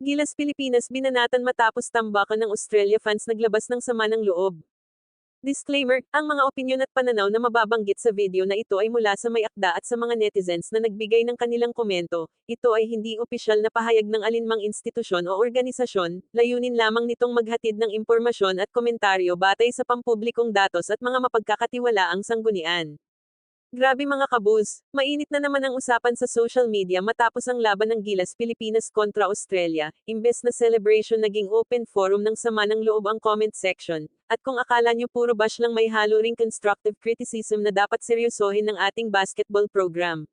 Gilas Pilipinas binanatan matapos tambakan ng Australia fans naglabas ng sama ng loob. Disclaimer, ang mga opinyon at pananaw na mababanggit sa video na ito ay mula sa may akda at sa mga netizens na nagbigay ng kanilang komento. Ito ay hindi opisyal na pahayag ng alinmang institusyon o organisasyon, layunin lamang nitong maghatid ng impormasyon at komentaryo batay sa pampublikong datos at mga mapagkakatiwalaang sanggunian. Grabe mga kabuz, mainit na naman ang usapan sa social media matapos ang laban ng Gilas Pilipinas kontra Australia, imbes na celebration naging open forum ng sama ng loob ang comment section, at kung akala nyo puro bash lang may halo ring constructive criticism na dapat seryosohin ng ating basketball program.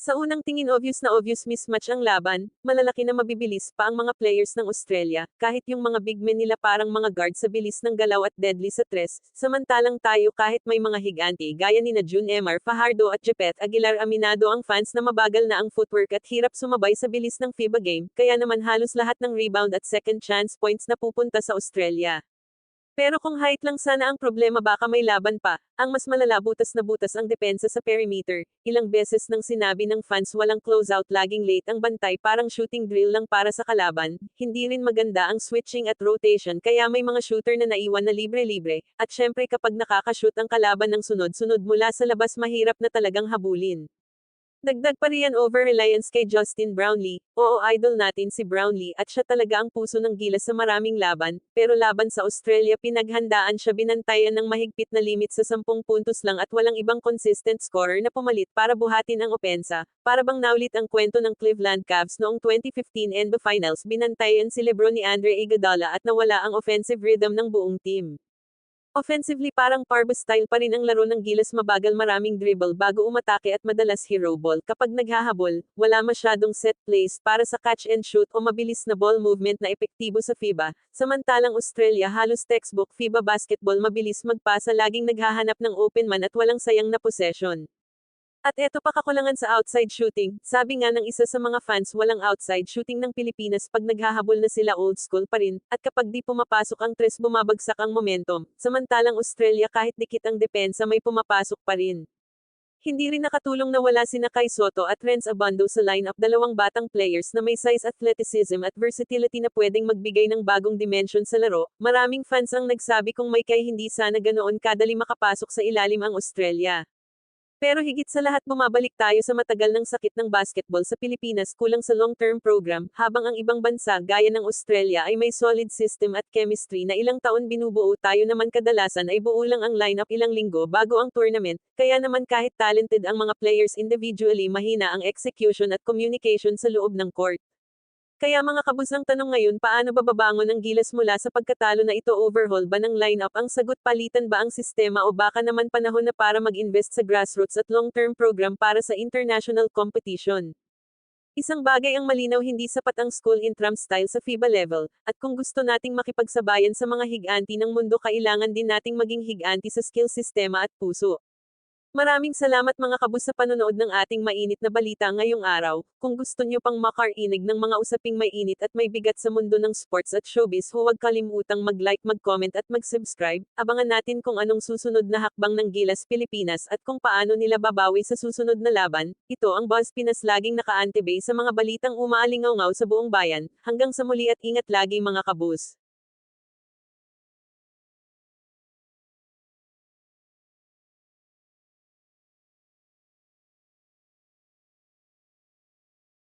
Sa unang tingin obvious na obvious mismatch ang laban, malalaki na mabibilis pa ang mga players ng Australia, kahit yung mga big men nila parang mga guard sa bilis ng galaw at deadly sa tres, samantalang tayo kahit may mga higanti gaya ni na June Emar Fajardo at Jepet Aguilar aminado ang fans na mabagal na ang footwork at hirap sumabay sa bilis ng FIBA game, kaya naman halos lahat ng rebound at second chance points na pupunta sa Australia. Pero kung height lang sana ang problema baka may laban pa, ang mas malala butas na butas ang depensa sa perimeter, ilang beses nang sinabi ng fans walang closeout laging late ang bantay parang shooting drill lang para sa kalaban, hindi rin maganda ang switching at rotation kaya may mga shooter na naiwan na libre-libre, at syempre kapag nakakashoot ang kalaban ng sunod-sunod mula sa labas mahirap na talagang habulin. Dagdag pa riyan over-reliance kay Justin Brownlee, oo idol natin si Brownlee at siya talaga ang puso ng gilas sa maraming laban, pero laban sa Australia pinaghandaan siya binantayan ng mahigpit na limit sa 10 puntos lang at walang ibang consistent scorer na pumalit para buhatin ang opensa, para bang naulit ang kwento ng Cleveland Cavs noong 2015 NBA Finals binantayan si Lebron ni Andre Iguodala at nawala ang offensive rhythm ng buong team. Offensively parang Parbo style pa rin ang laro ng Gilas mabagal maraming dribble bago umatake at madalas hero ball. Kapag naghahabol, wala masyadong set plays para sa catch and shoot o mabilis na ball movement na epektibo sa FIBA. Samantalang Australia halos textbook FIBA basketball mabilis magpasa laging naghahanap ng open man at walang sayang na possession. At eto pa kakulangan sa outside shooting, sabi nga ng isa sa mga fans walang outside shooting ng Pilipinas pag naghahabol na sila old school pa rin, at kapag di pumapasok ang tres bumabagsak ang momentum, samantalang Australia kahit dikit ang depensa may pumapasok pa rin. Hindi rin nakatulong na wala sina Kai Soto at Renz Abando sa lineup dalawang batang players na may size athleticism at versatility na pwedeng magbigay ng bagong dimension sa laro. Maraming fans ang nagsabi kung may kay hindi sana ganoon kadali makapasok sa ilalim ang Australia. Pero higit sa lahat bumabalik tayo sa matagal ng sakit ng basketball sa Pilipinas kulang sa long-term program, habang ang ibang bansa gaya ng Australia ay may solid system at chemistry na ilang taon binubuo tayo naman kadalasan ay buo lang ang lineup ilang linggo bago ang tournament, kaya naman kahit talented ang mga players individually mahina ang execution at communication sa loob ng court. Kaya mga kabus ang tanong ngayon paano bababangon ang gilas mula sa pagkatalo na ito overhaul ba ng lineup ang sagot palitan ba ang sistema o baka naman panahon na para mag-invest sa grassroots at long-term program para sa international competition. Isang bagay ang malinaw hindi sapat ang school intram style sa FIBA level, at kung gusto nating makipagsabayan sa mga higanti ng mundo kailangan din nating maging higanti sa skill sistema at puso. Maraming salamat mga kabus sa panonood ng ating mainit na balita ngayong araw. Kung gusto nyo pang makarinig ng mga usaping may init at may bigat sa mundo ng sports at showbiz huwag kalimutang mag-like, mag-comment at mag-subscribe. Abangan natin kung anong susunod na hakbang ng Gilas Pilipinas at kung paano nila babawi sa susunod na laban. Ito ang Buzz Pinas laging naka-antebay sa mga balitang umaalingaw sa buong bayan. Hanggang sa muli at ingat lagi mga kabus.